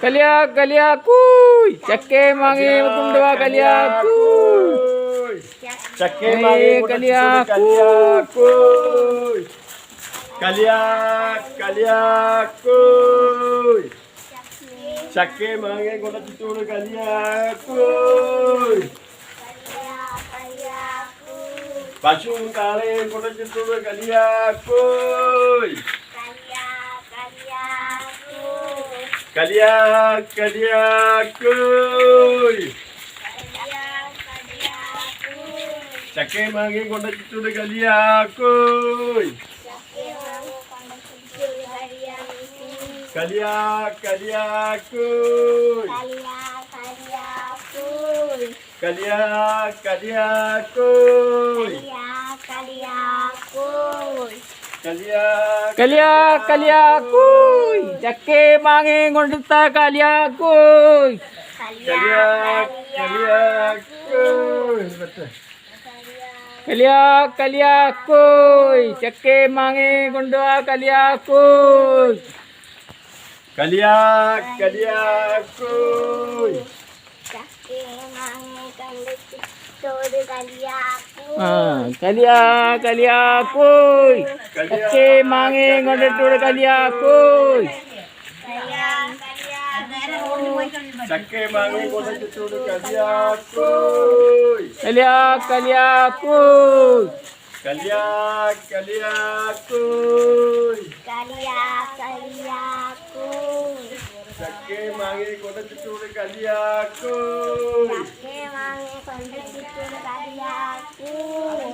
Kalia, kalia, kuy. Cakke mangi mutum dua kalia, kuy. Cakke mangi kalia, kuy. Kalia, kalia, kuy. Cakke mangi kota tutur kalia, kuy. Pasung kare kota tutur kalia, kuy. കലിയാക്കോയ് കലിയാ കലിയാക്കോയ് ചക്കേ മാങ്ങയും കൊണ്ടച്ചിട്ടോട് കലിയാക്കോയ് കലിയാ കലിയാക്കോയ് കലിയാ കലിയാക്കോയ് കലിയാ kalia kalia kuy jake mangi ngundita kalia kuy kalia kalia kuy kalia kalia kuy jake mangi ngundua kalia kuy kalia kalia kuy jake mangi ngundita Ah, kalia kalia kuy. Oke mangi ngode tur kalia kuy. Sakke mangi ngode tur kalia kuy. Kalia kalia kuy. Kalia kalia kuy. Kalia kalia. ചക്കേ മാങ്ങ കൊണ്ട് ചിത്തൂട് കളിയാക്കൂയ്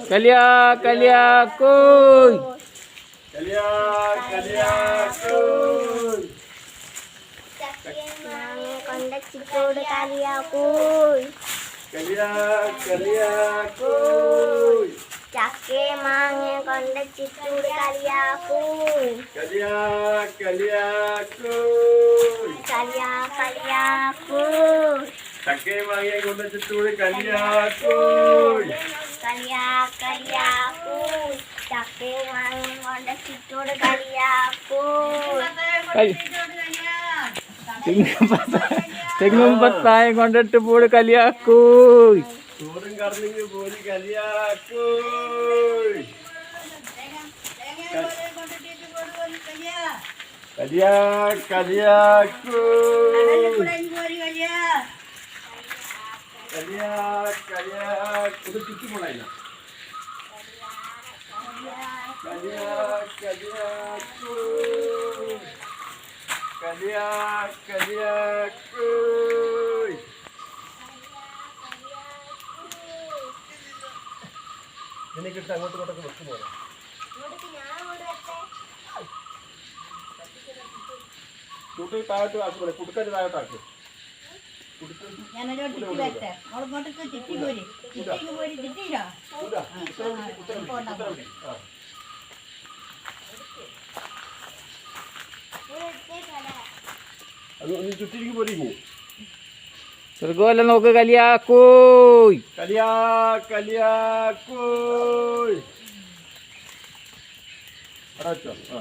കലിയാ കലിയാക്കോയ് കളിയാ കളിയാക്കൂയ് ചക്കേ മാങ്ങയും കൊണ്ടച്ചിട്ടോട് കലിയാക്കോയ് കളിയാ കളിയാക്കൂയ് ചക്കേ മാങ്ങ കൊണ്ട് ചിത്തൂട് കളിയാക്കൂയ് തെങ്ങും പത്തായം കൊണ്ടിട്ട് പോട് കലിയാ കൂയ് ചോറും കറന്നെങ്കിൽ പോയി കലിയാക്കോയ് കലിയാ കലിയാക്കോയ് കലിയാ കലിയാ ഇത് ചുറ്റുമുള്ള കലിയാ കലിയാക്കോയ് കലിയാ കലിയാക്കോയ് നിനക്കിട്ട് അങ്ങോട്ടും ഇങ്ങോട്ടൊക്കെ Kadiak, kadiakku. Kadiak, kadiak. Udah cuci mulai nak. Kadiak, kadiakku. Kadiak, kadiakku. Ini kita ngotot-ngotot ke bawah. Ngotot ke bawah, ngotot. കൂട്ടി താഴോട്ട് ആക്കി. കുടുക്കരി താഴോട്ടാക്കി സ്വർഗമല്ല നോക്ക് കലിയാക്കൂ കലിയാ കലിയാക്കൂ ആ.